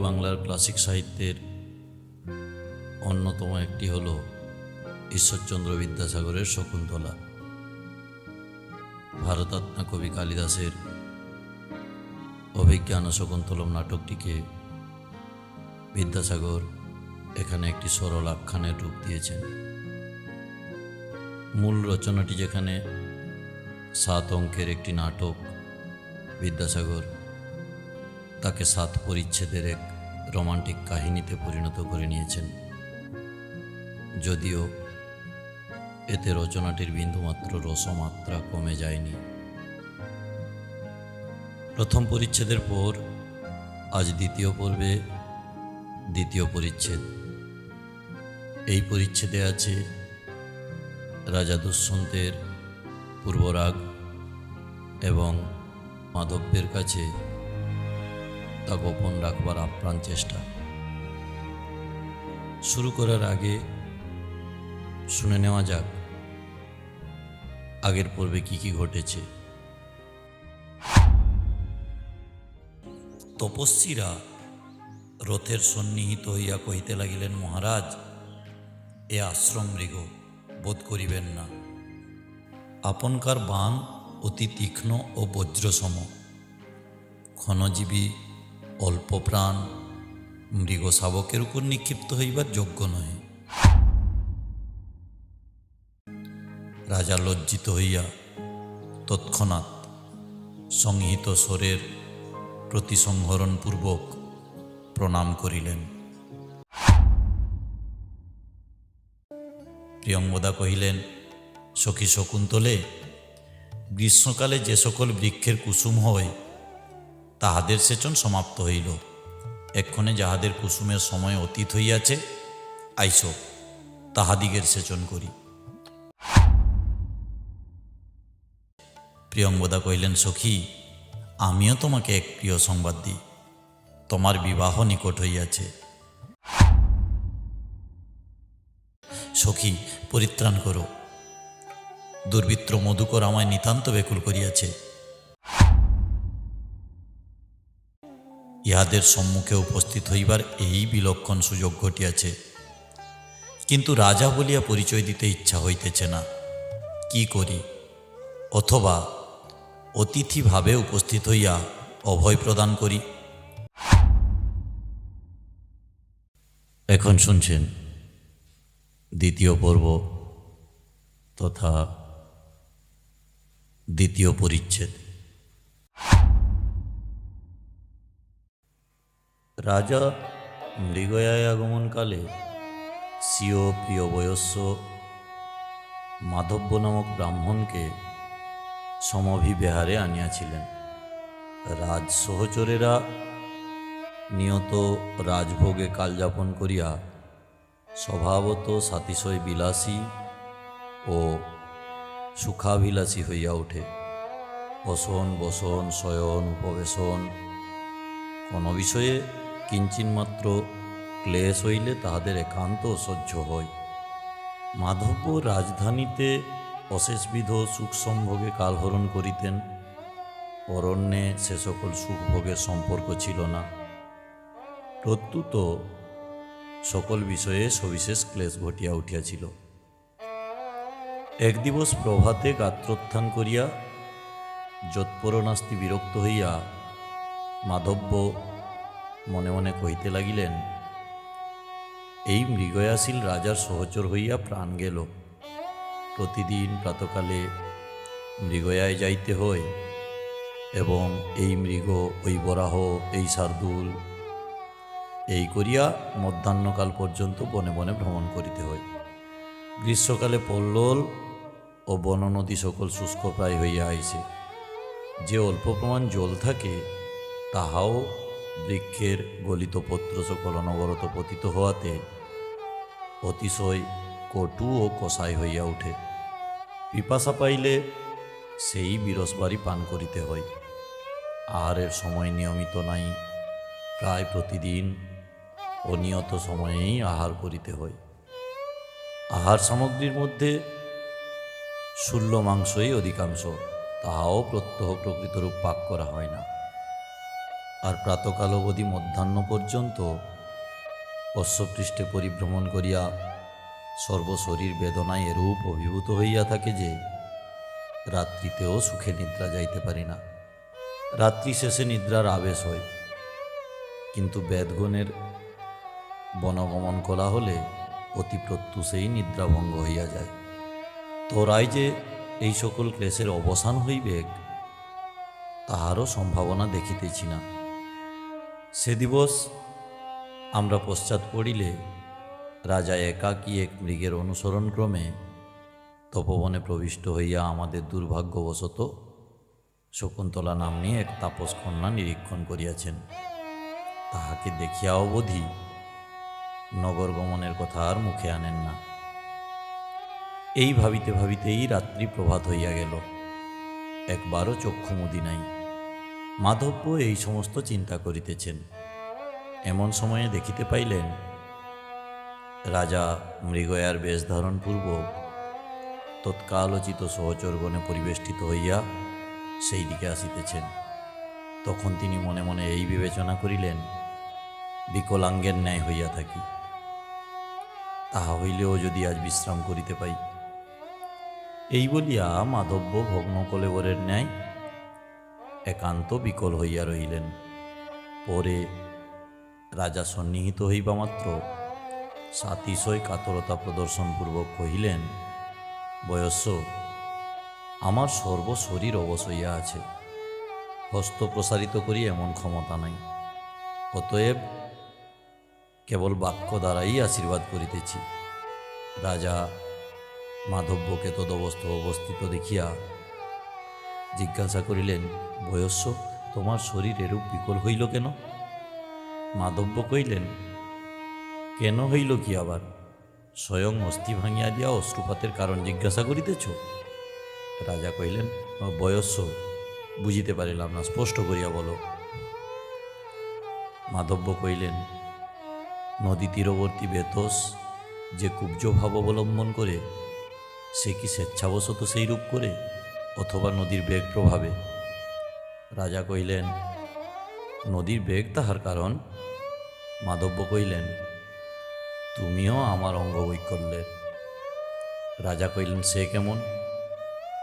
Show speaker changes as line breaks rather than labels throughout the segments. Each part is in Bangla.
বাংলার ক্লাসিক সাহিত্যের অন্যতম একটি হল ঈশ্বরচন্দ্র বিদ্যাসাগরের শকুন্তলা। ভারতাত্মা কবি কালিদাসের অভিজ্ঞান শকুন্তলম নাটকটিকে বিদ্যাসাগর এখানে একটি সরল আখ্যানের রূপ দিয়েছেন। মূল রচনাটি যেখানে সাত অঙ্কের একটি নাটক বিদ্যাসাগর তাকে সাত পরিচ্ছেদের এক রোমান্টিক কাহিনীতে পরিণত করে নিয়েছেন। যদিও এতে রচনাটির বিন্দুমাত্র রসমাত্রা কমে যায়নি। প্রথম পরিচ্ছেদের পর আজ দ্বিতীয় পর্বে দ্বিতীয় পরিচ্ছেদ। এই পরিচ্ছেদে আছে রাজা দুষ্যন্তের পূর্বরাগ এবং মাধব্যের কাছে তা গোপন রাখবার আপ্রাণ চেষ্টা। শুরু করার আগে শুনে নেওয়া যাক, আগের পর্বে কি কি ঘটেছে। তপস্বীরা রথের সন্নিহিত হইয়া কহিতে লাগিলেন, মহারাজ, এ আশ্রম মৃগ, বোধ করিবেন না। আপনকার বাণ অতি তীক্ষ্ণ ও বজ্রসম। ক্ষণজীবী অল্প প্রাণ, মৃগ শাবকের উপর নিক্ষিপ্ত হইবার যোগ্য নহে। রাজা লজ্জিত হইয়া তৎক্ষণাৎ সংহিত স্বরের প্রতিসংহরণপূর্বক প্রণাম করিলেন। প্রিয়ঙ্গদা কহিলেন, সখী শকুন্তলে, গ্রীষ্মকালে যে সকল বৃক্ষের কুসুম হয় তাহাদের সেচন সমাপ্ত হইল। এক্ষণে যাহাদের কুসুমের সময় অতীত হইয়াছে, আইস, তাহাদিগের সেচন করি। প্রিয়ঙ্গদা কহিলেন, সখী, আমিও তোমাকে এক প্রিয় সংবাদ দিই। তোমার বিবাহ নিকট হইয়াছে। সখী, পরিত্রাণ করো। দুর্বৃত্ত মধুকর আমায় নিতান্ত বেকুল করিয়াছে। ইহাদের সম্মুখে উপস্থিত হইবার এই বিলক্ষণ সুযোগ ঘটিয়াছে। কিন্তু রাজা বলিয়া পরিচয় দিতে ইচ্ছা হইতেছে না। কি করি? অথবা অতিথিভাবে উপস্থিত হইয়া অভয় প্রদান করি। এখন শুনছেন দ্বিতীয় পর্ব তথা দ্বিতীয় পরিচ্ছেদ। রাজা মৃগয়ায় আগমনকালে স্বীয় প্রিয় বয়স্য মাধব্য নামক ব্রাহ্মণকে সমভিবেহারে আনিয়াছিলেন। রাজ সহচরেরা নিয়ত রাজভোগে কালযাপন করিয়া স্বভাবত সাতিশয় বিলাসী ও সুখাভিলাষী হইয়া ওঠে। বসন বসন, শয়ন, উপবেশন, কোনো বিষয়ে কিঞ্চিনমাত্র ক্লেশ হইলে তাহাদের একান্ত সহ্য হয়। মাধব্য রাজধানীতে অশেষবিধ সুখ সম্ভোগে কালহরণ করিতেন। অরণ্যে সে সকল সুখভোগের সম্পর্ক ছিল না। প্রত্যুত সকল বিষয়ে সবিশেষ ক্লেশ ঘটিয়া উঠিয়াছিল। এক দিবস প্রভাতে গাত্রোত্থান করিয়া যৎপরনাস্তি বিরক্ত হইয়া মাধব্য মনে মনে কহিতে লাগিলেন, এই মৃগয়াশীল রাজার সহচর হইয়া প্রাণ গেল। প্রতিদিন প্রাতকালে মৃগয়ায় যাইতে হয় এবং এই মৃগ ওই বরাহ, এই শার্দুল এই করিয়া মধ্যাহ্নকাল পর্যন্ত বনে বনে ভ্রমণ করিতে হয়। গ্রীষ্মকালে পল্লল ও বননদী সকল শুষ্ক প্রায় হইয়া আইছে। যে অল্প প্রমাণ জল থাকে, তাহাও বৃক্ষের গলিত পত্র সকল অনবরত পতিত হওয়াতে অতিশয় কটু ও কষাই হইয়া ওঠে। পিপাসা পাইলে সেই বিরসবারি পান করিতে হয়। আহারের সময় নিয়মিত নাই, প্রায় প্রতিদিন অনিয়ত সময়েই আহার করিতে হয়। আহার সামগ্রীর মধ্যে শূল্য মাংসই অধিকাংশ, তাহাও প্রত্যহ প্রকৃতরূপ পাক করা হয় না। আর প্রাতকাল অবধি মধ্যাহ্ন পর্যন্ত অশ্বপৃষ্ঠে পরিভ্রমণ করিয়া সর্বশরীর বেদনায় এরূপ অভিভূত হইয়া থাকে যে, রাত্রিতেও সুখে নিদ্রা যাইতে পারি না। রাত্রি শেষে নিদ্রার আবেশ হয়। কিন্তু বেদগণের বনগমন করা হলে অতি প্রত্যুষেই নিদ্রাভঙ্গ হইয়া যায়। তোরাই যে এই সকল ক্লেশের অবসান হইবে, তাহারও সম্ভাবনা দেখিতেছি না। সে দিবস আমরা পশ্চাৎ পড়িলে রাজা একাকী এক মৃগের অনুসরণক্রমে তপবনে প্রবিষ্ট হইয়া আমাদের দুর্ভাগ্যবশত শকুন্তলা নাম্নী এক তাপস কন্যা নিরীক্ষণ করিয়াছেন। তাহাকে দেখিয়া অবধি নগর গমনের কথা আর মুখে আনেন না। এই ভাবিতে ভাবিতেই রাত্রি প্রভাত হইয়া গেল। একবারও চক্ষু মুদি নাই। মাধব্য এই সমস্ত চিন্তা করিতেছেন। এমন সময়ে দেখিতে পাইলেন, রাজা মৃগয়ার বেশ ধারণপূর্বক তৎকালোচিত সহচরগণে পরিবেষ্টিত হইয়া সেই দিকে আসিতেছেন। তখন তিনি মনে মনে এই বিবেচনা করিলেন, বিকলাঙ্গের ন্যায় হইয়া থাকি। তাহা হইলেও যদি আজ বিশ্রাম করিতে পাই। এই বলিয়া মাধব্য ভগ্ন কলেবরের ন্যায় একান্ত বিকল হইয়া রহিলেন। পরে রাজা সন্নিহিত হইবা মাত্র সাতিশয় কাতরতা প্রদর্শনপূর্বক কহিলেন, বয়স্য, আমার সর্বশরীর অবশ হইয়া আছে। হস্ত প্রসারিত করি এমন ক্ষমতা নাই। অতএব কেবল বাক্য দ্বারাই আশীর্বাদ করিতেছি। রাজা মাধব্যকে তদবস্থ অবস্থিত দেখিয়া জিজ্ঞাসা করিলেন, বয়স্য, তোমার শরীর এরূপ বিকল হইল কেন? মাধব্য কইলেন কেন হইল কি আবার? স্বয়ং অস্থি ভাঙিয়া দিয়া অশ্রুপাতের কারণ জিজ্ঞাসা করিতেছ? রাজা কহিলেন, বয়স্য, বুঝিতে পারিলাম না, স্পষ্ট করিয়া বলো। মাধব্য কইলেন নদী তীরবর্তী বেতস যে কুব্জ ভাব অবলম্বন করে, সে কি স্বেচ্ছাবশত সেই রূপ করে? অথবা নদীর বেগ প্রভাবে। রাজা কহিলেন, নদীর বেগ তাহার কারণ? মাধব্য কইলেন তুমিও আমার অঙ্গ বৈকল্যের রাজা কইলেন সে কেমন?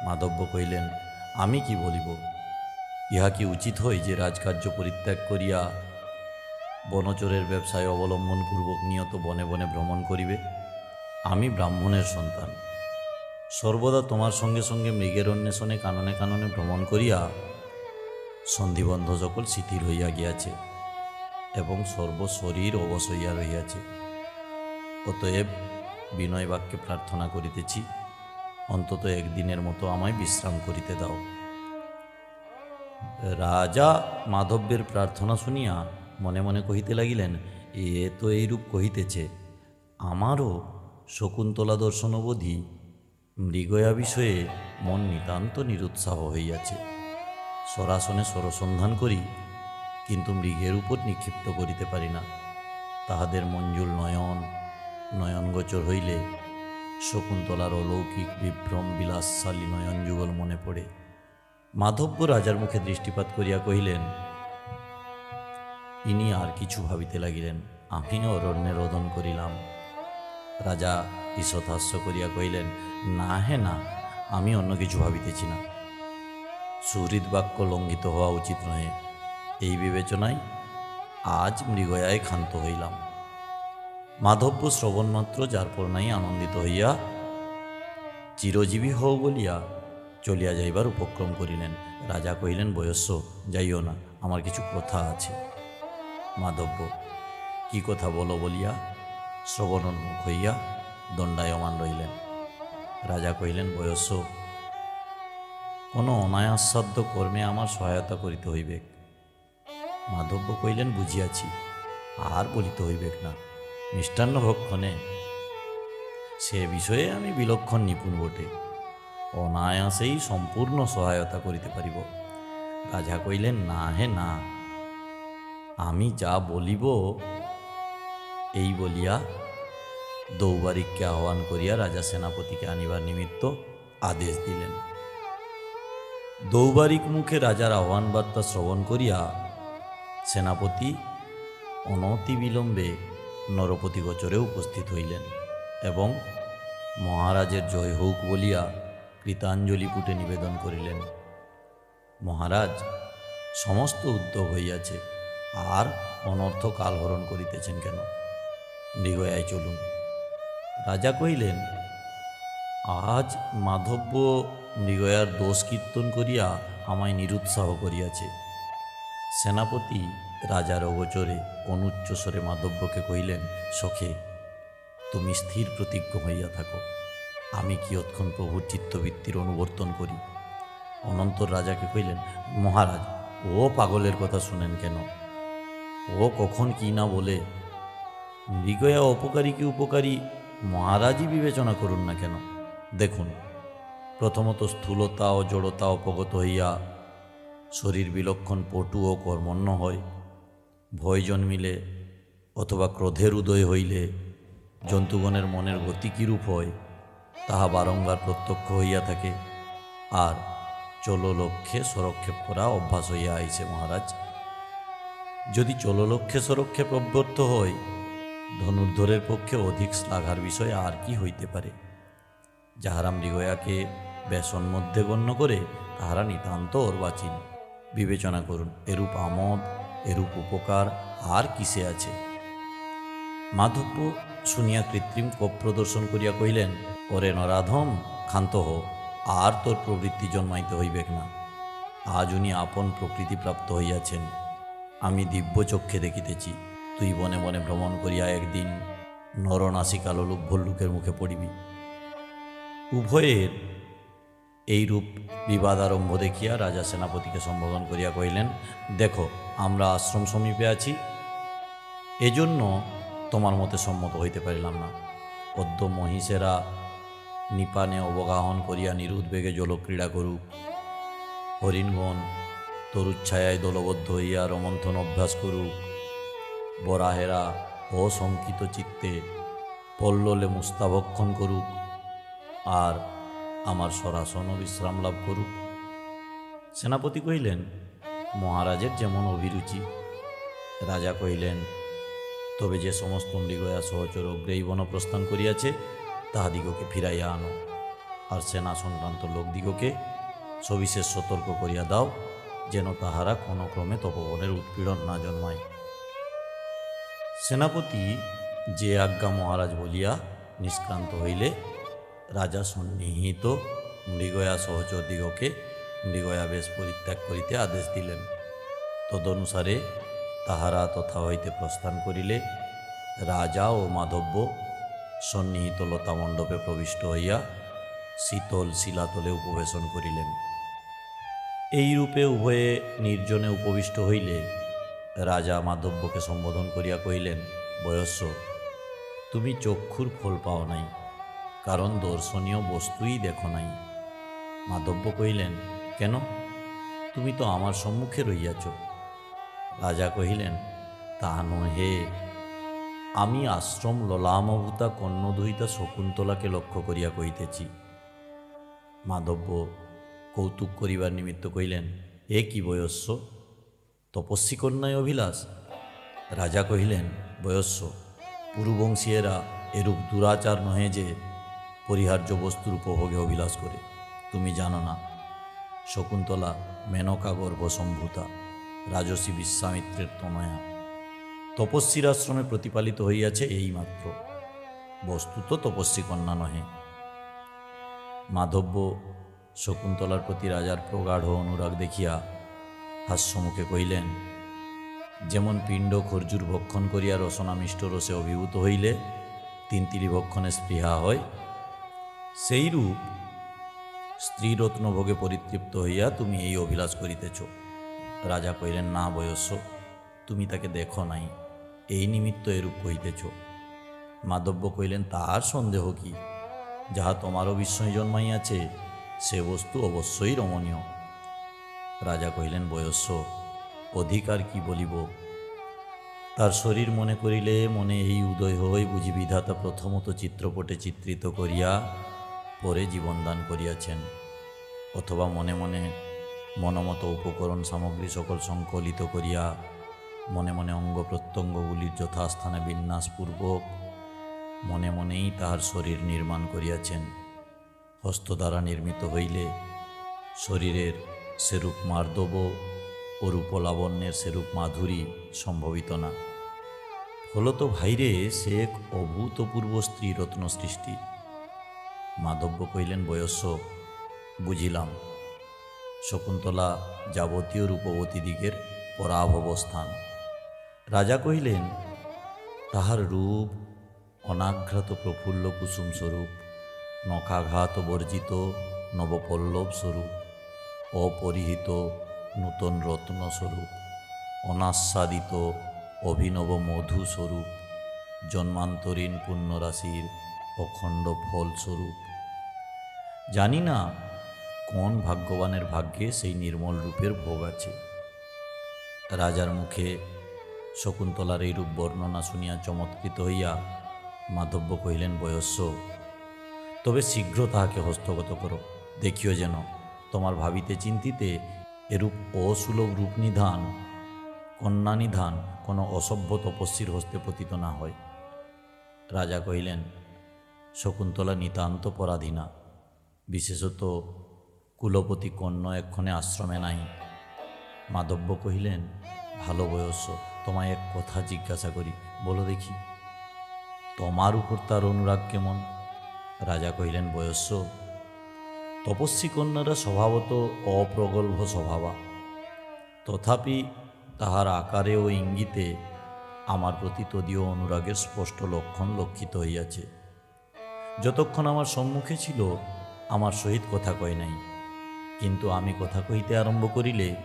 মাধব্য কইলেন আমি কি বলিব? ইহা কি উচিত হয় যে রাজকার্য পরিত্যাগ করিয়া বনচরের ব্যবসায় অবলম্বনপূর্বক নিয়ত বনে বনে ভ্রমণ করিবে? আমি ব্রাহ্মণের সন্তান। সর্বদা তোমার সঙ্গে সঙ্গে মেঘের অন্বেষণে কাননে কাননে ভ্রমণ করিয়া সন্ধিবন্ধ সকল শিথিল হইয়া গিয়াছে এবং সর্বশরীর অবশ হইয়া রহিয়াছে। অতএব বিনয় বাক্যে প্রার্থনা করিতেছি, অন্তত একদিনের মতো আমায় বিশ্রাম করিতে দাও। রাজা মাধব্যের প্রার্থনা শুনিয়া মনে মনে কহিতে লাগিলেন, এ তো এইরূপ কহিতেছে, আমারও শকুন্তলা দর্শনবোধি মৃগয়া বিষয়ে মন নিতান্ত নিরুৎসাহ হইয়াছে। সরাসনে সরসন্ধান করি, কিন্তু মৃগের উপর নিক্ষিপ্ত করিতে পারি না। তাহাদের মঞ্জুল নয়ন, নয়নগোচর হইলে শকুন্তলার অলৌকিক বিভ্রম বিলাসশালী নয়ন যুগল মনে পড়ে। মাধব্য রাজার মুখে দৃষ্টিপাত করিয়া কহিলেন, ইনি আর কিছু ভাবিতে লাগিলেন। আমিও অরণ্যে রোদন করিলাম। রাজা ঈষৎহাস্য করিয়া কহিলেন, না হে না, আমি অন্য কিছু ভাবিতেছি না। সুহৃদ বাক্য লঙ্ঘিত হওয়া উচিত নহে। এই বিবেচনায় আজ মৃগয়ায় ক্ষান্ত হইলাম। মাধব্য শ্রবণমাত্র যার পর নাই আনন্দিত হইয়া চিরজীবী হও বলিয়া চলিয়া যাইবার উপক্রম করিলেন। রাজা কহিলেন, বয়স্য, যাইও না, আমার কিছু কথা আছে। মাধব্য, কি কথা বলো বলিয়া শ্রবণোন্মুখ হইয়া দণ্ডায়মান রইলেন রাজা কহিলেন বয়স কোনো অনায়াসাধ্য কর্মে আমার সহায়তা করিতে হইবে মাধব্য কহিলেন, বুঝিয়াছি, আর বলিতে হইবেক না। মিষ্টান্ন ভক্ষণে সে বিষয়ে আমি বিলক্ষণ নিপুণ বটে। অনায়াসেই সম্পূর্ণ সহায়তা করিতে পারিব। রাজা কইলেন না হে, না। আমি যা বলিব এই বলিয়া দৌবারিককে আহ্বান করিয়া রাজা সেনাপতিকে আনিবার নিমিত্ত আদেশ দিলেন। দৌবারিক মুখে রাজার আহ্বান বার্তা শ্রবণ করিয়া সেনাপতি অনতি বিলম্বে নরপতি গোচরে উপস্থিত হইলেন এবং মহারাজের জয় হোক বলিয়া কৃতাঞ্জলি পুটে নিবেদন করিলেন। মহারাজ, সমস্ত উদ্যোগ হইয়াছে, আর অনর্থ কালহরণ করিতেছেন কেন? মৃগয়ায় চলুন। রাজা কহিলেন, আজ মাধব্য মৃগয়ার দোষ কীর্তন করিয়া আমায় নিরুৎসাহ করিয়াছে। সেনাপতি রাজার অগোচরে অনুচ্চ স্বরে মাধব্যকে কহিলেন, সখে, তুমি স্থির প্রতিজ্ঞ হইয়া থাকো। আমি কিয়ৎক্ষণ প্রভুর চিত্তবৃত্তির অনুবর্তন করি। অনন্তর রাজাকে কহিলেন, মহারাজ, ও পাগলের কথা শুনেন কেন? ও কখন কি না বলে মৃগয়া অপকারী কি উপকারী? মহারাজই বিবেচনা করুন না কেন? দেখুন, প্রথমত স্থূলতা ও জড়তা অপগত হইয়া শরীর বিলক্ষণ পটু ও কর্মণ্য হয়। ভয় জন্মিলে অথবা ক্রোধের উদয় হইলে জন্তুগণের মনের গতি কিরূপ হয়, তাহা বারংবার প্রত্যক্ষ হইয়া থাকে। আর চললক্ষ্যে সরক্ষেপ করা অভ্যাস হইয়া আইছে মহারাজ। যদি চললক্ষ্যে স্বরক্ষেপ অব্যর্থ হয় ধনুর্ধরের পক্ষে অধিক শ্লাঘার বিষয় আর কি হইতে পারে? যাহারা মৃগয়াকে বেসন মধ্যে গণ্য করে, তাহারা নিতান্ত অর্বাচীন। বিবেচনা করুন, এরূপ আমোদ, এরূপ উপকার আর কিসে আছে? মাধব্য শুনিয়া কৃত্রিম কোপ প্রদর্শন করিয়া কহিলেন, ওরে নরাধম, ক্ষান্ত হ আর তোর প্রবৃত্তি জন্মাইতে হইবেক না। আজ উনি আপন প্রকৃতিপ্রাপ্ত হইয়াছেন। আমি দিব্য চক্ষে দেখিতেছি। তুই বনে বনে ভ্রমণ করিয়া একদিন নরনাসিকালোলুক ভল্লুকের মুখে পড়িবি। উভয়ের এইরূপ বিবাদ আরম্ভ দেখিয়া রাজা সেনাপতিকে সম্বোধন করিয়া কহিলেন, দেখো, আমরা আশ্রম সমীপে আছি। এজন্য তোমার মতে সম্মত হইতে পারিলাম না। পদ্ম মহিষেরা নিপানে অবগাহন করিয়া নিরুদ্বেগে জলক্রীড়া করুক। হরিণগণ তরুচ্ছায়ায় দলবদ্ধ হইয়া রমন্থন অভ্যাস করুক। বরাহেরা অশঙ্কিত চিত্তে পল্ললে মুস্তাভক্ষণ করুক আর আমার সরাসন বিশ্রাম লাভ করুক। সেনাপতি কহিলেন, মহারাজের যেমন অভিরুচি। রাজা কহিলেন, তবে যে সমস্ত মৃগয়া সহচর অগ্রেই বন প্রস্থান করিয়াছে, তাহাদিগকে ফিরাইয়া আনো। আর সেনা সংক্রান্ত লোকদিগকে সবিশেষ সতর্ক করিয়া দাও, যেন তাহারা কোনো ক্রমে তপবনের উৎপীড়ন না জন্মায়। সেনাপতি যে আজ্ঞা মহারাজ বলিয়া নিষ্ক্রান্ত হইলে, রাজা সন্নিহিত মৃগয়া সহচরদিগকে মৃগয়া বেশ পরিত্যাগ করিতে আদেশ দিলেন। তদনুসারে তাহারা তথা হইতে প্রস্থান করিলে, রাজা ও মাধব্য সন্নিহিত লতামণ্ডপে প্রবিষ্ট হইয়া শীতল শিলাতলে উপবেশন করিলেন। এই রূপে উভয়ে নির্জনে উপবিষ্ট হইলে রাজা মাধব্যকে সম্বোধন করিয়া কহিলেন, বয়স্য, তুমি চক্ষুর ফল পাও নাই, কারণ দর্শনীয় বস্তুই দেখো নাই। মাধব্য কহিলেন, কেন? তুমি তো আমার সম্মুখে রইয়াছ রাজা কহিলেন, তা নহে। আমি আশ্রম ললামভূতা কর্ণদহিতা শকুন্তলাকে লক্ষ্য করিয়া কহিতেছি। মাধব্য কৌতুক করিবার নিমিত্ত কহিলেন, এ কি বয়স্য? তপস্বী কন্যায় অভিলাষ। রাজা কহিলেন, বয়স্য, পুরুবংশীয়েরা এরূপ দুরাচার নহে যে পরিহার্য বস্তুর উপভোগে অভিলাষ করে। তুমি জানো না, শকুন্তলা মেনকা গর্ভসম্ভূতা রাজসী বিশ্বামিত্রের তনয়া। তপস্বীর আশ্রমে প্রতিপালিত হইয়াছে এইমাত্র। বস্তুত তপস্বী কন্যা নহে। মাধব্য শকুন্তলার প্রতি রাজার প্রগাঢ় অনুরাগ দেখিয়া হাস্যমুখে কহিলেন, যেমন পিণ্ড খর্জুর ভক্ষণ করিয়া রসনামিষ্ট রসে অভিভূত হইলে তিন তিনতিরি ভক্ষণে স্পৃহা হয়, সেইরূপ স্ত্রীরত্ন ভোগে পরিতৃপ্ত হইয়া তুমি এই অভিলাষ করিতেছ। রাজা কহিলেন, না বয়স্য, তুমি তাকে দেখো নাই, এই নিমিত্ত এরূপ কহিতেছ। মাধব্য কহিলেন, তাহার সন্দেহ কি? যাহা তোমারও বিস্ময় জন্মাইয়াছে, সে বস্তু অবশ্যই রমণীয়। রাজা কহিলেন, বয়স্য, অধিকার কি বলিব? তার শরীর মনে করিলে মনে এই উদয় হই বুঝি বিধাতা প্রথমত চিত্রপটে চিত্রিত করিয়া পরে জীবনদান করিয়াছেন। অথবা মনে মনে মনমত উপকরণ সামগ্রী সকল সংকলিত করিয়া মনে মনে অঙ্গ প্রত্যঙ্গগুলির যথাস্থানে বিন্যাসপূর্বক মনে মনেই তাহার শরীর নির্মাণ করিয়াছেন। হস্ত দ্বারা নির্মিত হইলে শরীরের সেরূপ মার্দব ও রূপলাবণ্যের সেরূপ মাধুরী সম্ভবিত না। ফলত ভাইরে সে এক অভূতপূর্ব স্ত্রীরত্ন সৃষ্টি। মাধব্য কহিলেন, বয়স্য, বুঝিলাম। শকুন্তলা যাবতীয় রূপবতী দিকের পরাভবস্থান। রাজা কহিলেন, তাহার রূপ অনাঘ্রাত প্রফুল্ল কুসুম স্বরূপ, নখাঘাত বর্জিত নবপল্লব স্বরূপ। অপরিহিত নূতন রত্নস্বরূপ, অনাস্বাদিত অভিনব মধুস্বরূপ, জন্মান্তরীণ পুণ্যরাশির অখণ্ড ফলস্বরূপ। জানি না কোন ভাগ্যবানের ভাগ্যে সেই নির্মল রূপের ভোগ আছে। রাজার মুখে শকুন্তলার এই রূপ বর্ণনা শুনিয়া চমৎকৃত হইয়া মাধব্য কহিলেন, বয়স্য, তবে শীঘ্র তাহাকে হস্তগত করো, দেখিও যেন তোমার ভাবিতে চিন্তিতে এরূপ অসুলভ রূপ নিধান, কন্যা নিধান কোনো অসভ্য তপস্বীর হস্তে পতিত না হয়। রাজা কহিলেন, শকুন্তলা নিতান্ত পরাধীনা, বিশেষত কুলপতি কন্যা এক্ষণে আশ্রমে নাই। মাধব্য কহিলেন, ভালো বয়স, তোমায় এক কথা জিজ্ঞাসা করি, বলো দেখি, তোমার উপর তার অনুরাগ কেমন? রাজা কহিলেন বয়স্য তপস্বী কন্যারা স্বভাবত অপ্রগল্ভ স্বভাবা। তথাপি তাহার আকারে ও ইঙ্গিতে আমার প্রতি তদীয় অনুরাগের স্পষ্ট লক্ষণ লক্ষিত হইয়াছে। যতক্ষণ আমার সম্মুখে ছিল, আমার সহিত কথা কয় নাই। কিন্তু আমি কথা কহিতে আরম্ভ করিলে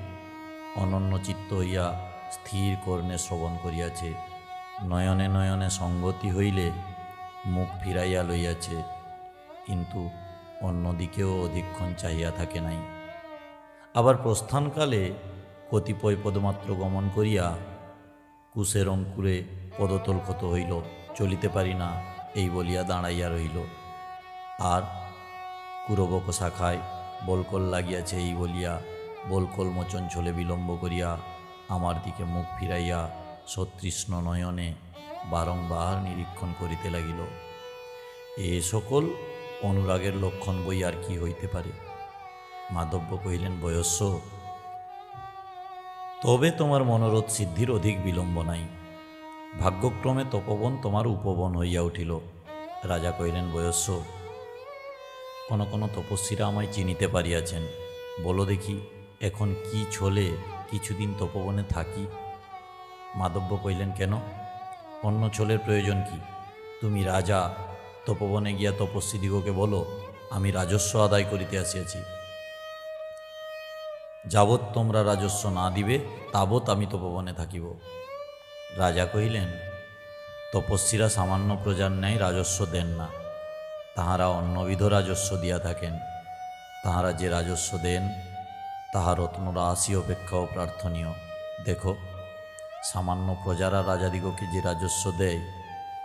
অনন্য চিত্ত হইয়া স্থির কর্ণে শ্রবণ করিয়াছে। নয়নে নয়নে সঙ্গতি হইলে মুখ ফিরাইয়া লইয়াছে। কিন্তু অন্যদিকেও অধিকক্ষণ চাহিয়া থাকে নাই। আবার প্রস্থানকালে কতিপয় পদমাত্র গমন করিয়া কুশের অঙ্কুরে পদতল ক্ষত হইল, চলিতে পারি না এই বলিয়া দাঁড়াইয়া রহিল। আর কুরবক শাখায় বলকল লাগিয়াছে এই বলিয়া বলকল মোচন ছলে বিলম্ব করিয়া আমার দিকে মুখ ফিরাইয়া সতৃষ্ণ নয়নে বারংবার নিরীক্ষণ করিতে লাগিল। এ সকল অনুরাগের লক্ষণ বই আর কি হইতে পারে? মাধব্য কহিলেন, বয়স্য। তবে তোমার মনোরথ সিদ্ধির অধিক বিলম্ব নাই। ভাগ্যক্রমে তপবন তোমার উপবন হইয়া উঠিল। রাজা কহিলেন, বয়স্য। কোনো কোনো তপস্বীরা আমায় চিনিতে পারিয়াছেন। বলো দেখি, এখন কি ছলে কিছুদিন তপবনে থাকি? মাধব্য কইলেন কেন? অন্য ছলের প্রয়োজন কি? তুমি রাজা তপবনে গিয়া তপস্বীদিগকে বলো, আমি রাজস্ব আদায় করিতে আসিয়াছি। যাবৎ তোমরা রাজস্ব না দিবে, তাবৎ আমি তপবনে থাকিব। রাজা কহিলেন, তপস্বীরা সামান্য প্রজার ন্যায় রাজস্ব দেন না। তাহারা অন্যবিধ রাজস্ব দিয়া থাকেন। তাহারা যে রাজস্ব দেন, তাহা রাশি অপেক্ষাও প্রার্থনীয়। দেখো, সামান্য প্রজারা রাজাদিগকে যে রাজস্ব দেয়,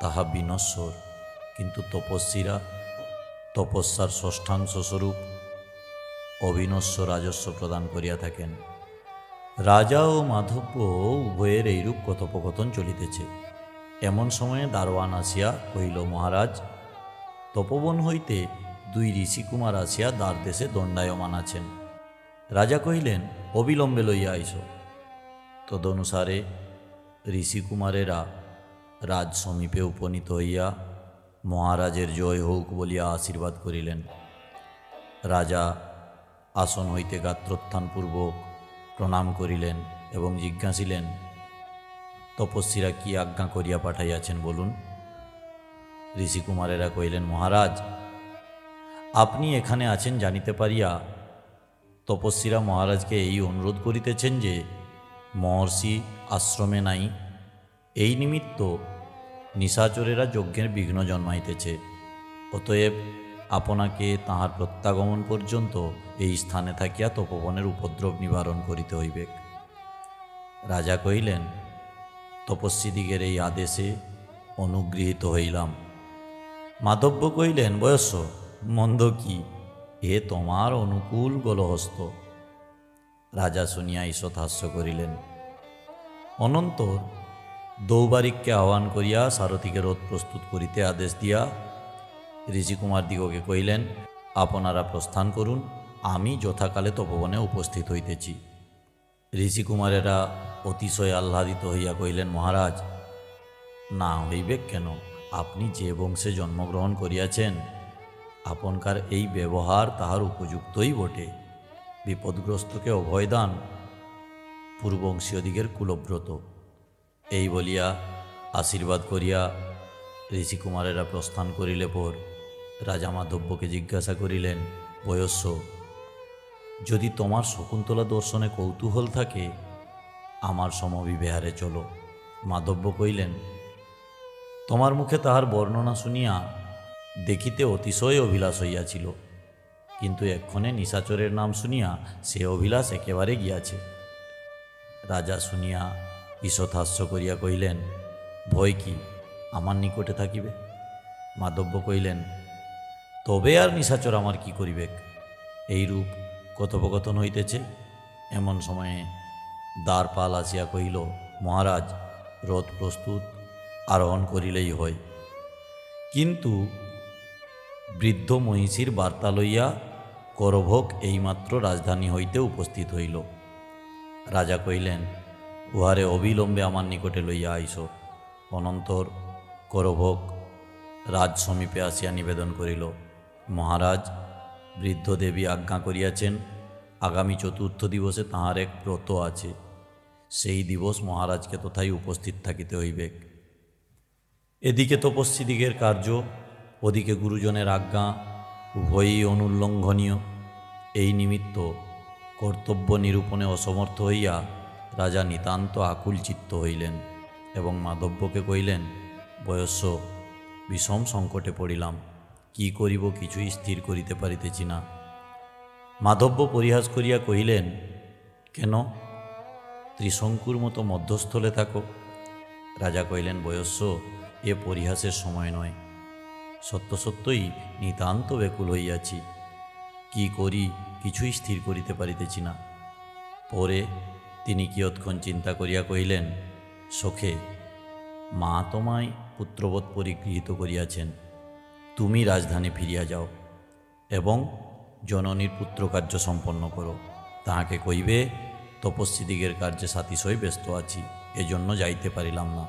তাহা বিনশ্বর। কিন্তু তপস্বীরা তপস্যার ষষ্ঠাংশ স্বরূপ অবিনশ্বর রাজস্ব প্রদান করিয়া থাকেন। রাজা ও মাধব্য উভয়ের এইরূপ কথোপকথন চলিতেছে। এমন সময়ে দারোয়ান আসিয়া কহিল, মহারাজ, তপবন হইতে দুই ঋষিকুমার আসিয়া দ্বার দেশে দণ্ডায়মান আছেন। রাজা কহিলেন, অবিলম্বে লইয়া আইস। তদনুসারে ঋষিকুমারেরা রাজ সমীপে উপনীত হইয়া মহারাজের জয় হোক বলিয়া আশীর্বাদ করিলেন। রাজা আসন হইতে গাত্রোত্থানপূর্বক প্রণাম করিলেন এবং জিজ্ঞাসিলেন, তপস্বীরা কি আজ্ঞা করিয়া পাঠাইয়াছেন বলুন? ঋষিকুমারেরা কহিলেন, মহারাজ, আপনি এখানে আছেন জানিতে পারিয়া তপস্বীরা মহারাজকে এই অনুরোধ করিতেছেন যে মহর্ষি আশ্রমে নাই, এই নিমিত্ত নিশাচরেরা যজ্ঞের বিঘ্ন জন্মাইতেছে। অতএব আপনাকে তাহার প্রত্যাগমন পর্যন্ত এই স্থানে থাকিয়া তপবনের উপদ্রব নিবারণ করিতে হইবে। রাজা কহিলেন তপস্বীদিগের এই আদেশে অনুগৃহীত হইলাম। মাধব্য কহিলেন, বয়স্য, মন্দ কি? এ তোমার অনুকূল গলহস্ত। রাজা শুনিয়া ঈষৎ হাস্য করিলেন, অনন্তর দৌবারিককে আহ্বান করিয়া সারথীকে রোধ প্রস্তুত করিতে আদেশ দিয়া ঋষিকুমার দিগকে কহিলেন, আপনারা প্রস্থান করুন, আমি যথাকালে তপবনে উপস্থিত হইতেছি। ঋষিকুমারেরা অতিশয় আহ্লাদিত হইয়া কহিলেন, মহারাজ, না হইবে কেন? আপনি যে বংশে জন্মগ্রহণ করিয়াছেন, আপনকার এই ব্যবহার তাহার উপযুক্তই বটে। বিপদগ্রস্তকে অভয়দান পূর্ববংশীয়দিগের কুলব্রত। এই বলিয়া আশীর্বাদ করিয়া ঋষিকুমারেরা প্রস্থান করিলে পর রাজা মাধব্যকে জিজ্ঞাসা করিলেন, বয়স্য, যদি তোমার শকুন্তলা দর্শনে কৌতূহল থাকে, আমার সমবিবেহারে চলো। মাধব্য কইলেন তোমার মুখে তাহার বর্ণনা শুনিয়া দেখিতে অতিশয় অভিলাষ হইয়াছিল, কিন্তু এক্ষণে নিশাচরের নাম শুনিয়া সে অভিলাষ একেবারে গিয়াছে। রাজা শুনিয়া ঈষৎহাস্য করিয়া কহিলেন, ভয় কি? আমার নিকটে থাকিবে? মাধব্য কহিলেন, তবে আর নিশাচর আমার কি করিবেক এইরূপ কথোপকথন হইতেছে? এমন সময়ে দ্বার পাল আসিয়া কহিল, মহারাজ, রথ প্রস্তুত, আরোহণ করিলেই হয়। কিন্তু বৃদ্ধ মহিষীর বার্তা লইয়া করভোগ এইমাত্র রাজধানী হইতে উপস্থিত হইল। রাজা কহিলেন উহারে অবিলম্বে আমার নিকটে লইয়া আইস। অনন্তর করভোগ রাজ সমীপে আসিয়া নিবেদন করিল, মহারাজ, বৃদ্ধ দেবী আজ্ঞা করিয়াছেন, আগামী চতুর্থ দিবসে তাহার এক ব্রত আছে। সেই দিবস মহারাজকে তথায় উপস্থিত থাকিতে হইবে। এদিকে তপস্বীদিগের কার্য, ওদিকে গুরুজনের আজ্ঞা উভয়ই অনুল্লঙ্ঘনীয়। এই নিমিত্ত কর্তব্য নিরূপণে অসমর্থ হইয়া রাজা নিতান্ত আকুল চিত্ত হইলেন এবং মাধব্যকে কহিলেন, বয়স্য, বিষম সংকটে পড়িলাম। কি করিব কিছুই স্থির করিতে পারিতেছি না। মাধব্য পরিহাস করিয়া কহিলেন, কেন? ত্রিশঙ্কুর মতো মধ্যস্থলে থাকো। রাজা কহিলেন, বয়স্য, এ পরিহাসের সময় নয়। সত্য সত্যই নিতান্ত ব্যাকুল হইয়াছি। কি করি কিছুই স্থির করিতে পারিতেছি না। পরে তিনি কিয়ৎক্ষণ চিন্তা করিয়া কহিলেন, সখে, মা তোমায় পুত্রবৎ পরিগৃহীত করিয়াছেন। তুমি রাজধানী ফিরিয়া যাও এবং জননীর পুত্রকার্য সম্পন্ন করো। তাহাকে কইবে তপস্বীদিগের কার্যে সাতিশয় ব্যস্ত আছি, এজন্য যাইতে পারিলাম না।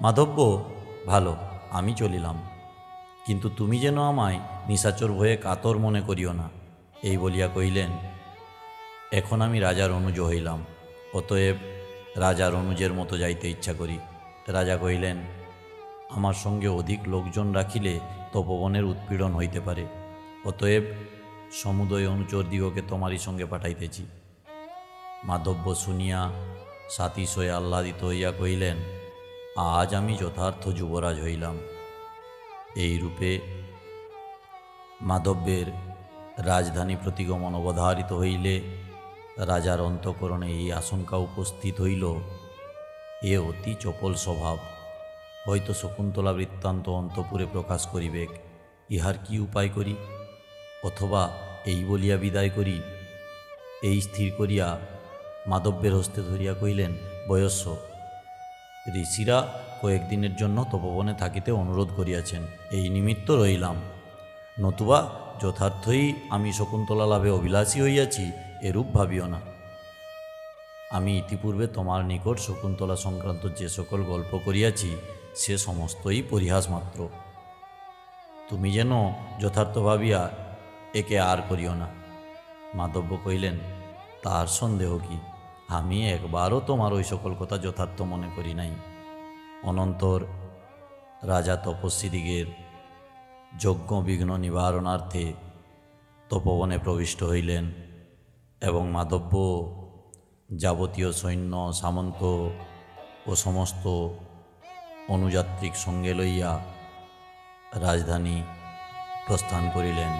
মাধব্য, ভালো, আমি চলিলাম। কিন্তু তুমি যেন আমায় নিশাচর ভয়ে কাতর মনে করিও না। এই বলিয়া কহিলেন, এখন আমি রাজার অনুজ হইলাম। অতএব রাজার অনুজের মতো যাইতে ইচ্ছা করি। রাজা কহিলেন, আমার সঙ্গে অধিক লোকজন রাখিলে তপবনের উৎপীড়ন হইতে পারে। অতএব সমুদয় অনুচর দিগকে তোমারই সঙ্গে পাঠাইতেছি। মাধব্য শুনিয়া সাতিশয়ে আহ্লাদিত হইয়া কহিলেন, আজ আমি যথার্থ যুবরাজ হইলাম। এই রূপে মাধব্যের রাজধানী প্রতিগমন অবধারিত হইলে রাজার অন্তঃকরণে এই আশঙ্কা উপস্থিত হইল। এ অতি চপল স্বভাব। হয়তো শকুন্তলা বৃত্তান্ত অন্তপুরে প্রকাশ করিবেক ইহার কি উপায় করি? অথবা এই বলিয়া বিদায় করি? এই স্থির করিয়া মাধব্যের হস্তে ধরিয়া কহিলেন, বয়স্য, ঋষিরা কয়েকদিনের জন্য তপবনে থাকিতে অনুরোধ করিয়াছেন। এই নিমিত্ত রইলাম নতুবা যথার্থই আমি শকুন্তলা লাভে অভিলাষী হইয়াছি। এরূপ ভাবিও না। আমি ইতিপূর্বে তোমার নিকট শকুন্তলা সংক্রান্ত যে সকল গল্প করিয়াছি, সে সমস্তই পরিহাস মাত্র। তুমি যেন যথার্থ ভাবিয়া একে আর করিও না। মাধব্য কহিলেন, তার সন্দেহ কি? আমি একবারও তোমার ওই সকল কথা যথার্থ মনে করি নাই। অনন্তর রাজা তপস্বীদিগের যজ্ঞ বিঘ্ন নিবারণার্থে তপবনে প্রবিষ্ট হইলেন। এবং মাধব্য যাবতীয় সৈন্য সামন্ত ও সমস্ত অনুযাত্রিক সঙ্গে লইয়া রাজধানী প্রস্থান করিলেন।